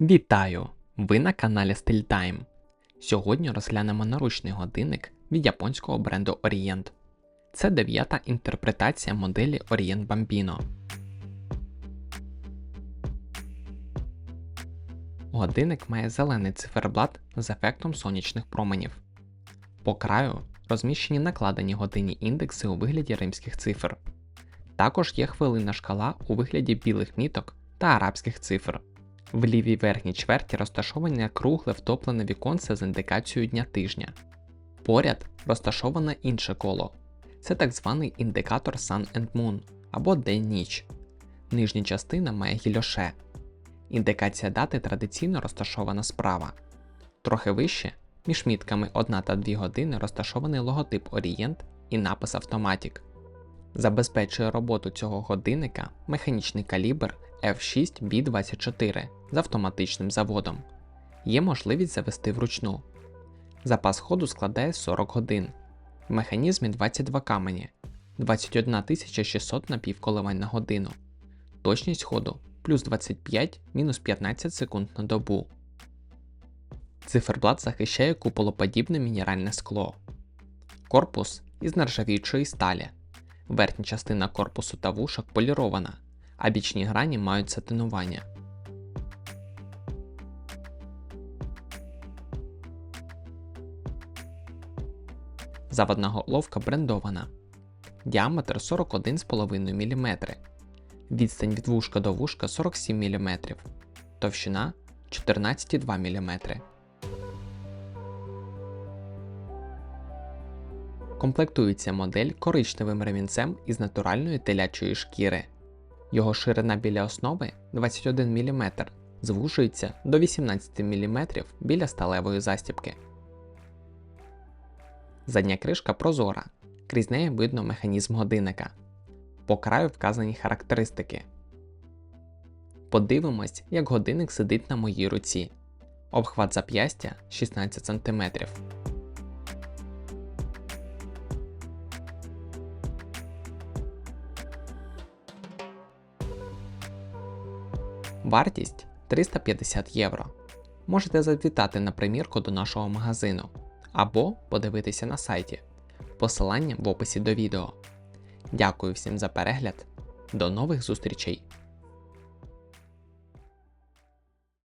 Вітаю! Ви на каналі StyleTime. Сьогодні розглянемо наручний годинник від японського бренду Orient. Це дев'ята інтерпретація моделі Orient Bambino. Годинник має зелений циферблат з ефектом сонячних променів. По краю розміщені накладені годинні індекси у вигляді римських цифр. Також є хвилинна шкала у вигляді білих міток та арабських цифр. В лівій верхній чверті розташоване кругле втоплене віконце з індикацією дня тижня. Поряд розташоване інше коло. Це так званий індикатор Sun and Moon або день-ніч. Нижня частина має гільоше. Індикація дати традиційно розташована справа. Трохи вище, між мітками 1 та 2 години розташований логотип Orient і напис Automatic. Забезпечує роботу цього годинника механічний калібр F6B24 з автоматичним заводом. Є можливість завести вручну. Запас ходу складає 40 годин. В механізмі 22 камені, 21 600 напівколивань на годину. Точність ходу плюс 25 мінус 15 секунд на добу. Циферблат захищає куполоподібне мінеральне скло. Корпус із нержавіючої сталі. Верхня частина корпусу та вушок полірована, а бічні грані мають сатинування. Заводна головка брендована. Діаметр 41,5 мм. Відстань від вушка до вушка 47 мм. Товщина 14,2 мм. Комплектується модель коричневим ремінцем із натуральної телячої шкіри. Його ширина біля основи 21 мм, звужується до 18 мм біля сталевої застібки. Задня кришка прозора, крізь неї видно механізм годинника. По краю вказані характеристики. Подивимось, як годинник сидить на моїй руці. Обхват зап'ястя 16 см. Вартість 350 євро. Можете завітати на примірку до нашого магазину або подивитися на сайті. Посилання в описі до відео. Дякую всім за перегляд. До нових зустрічей!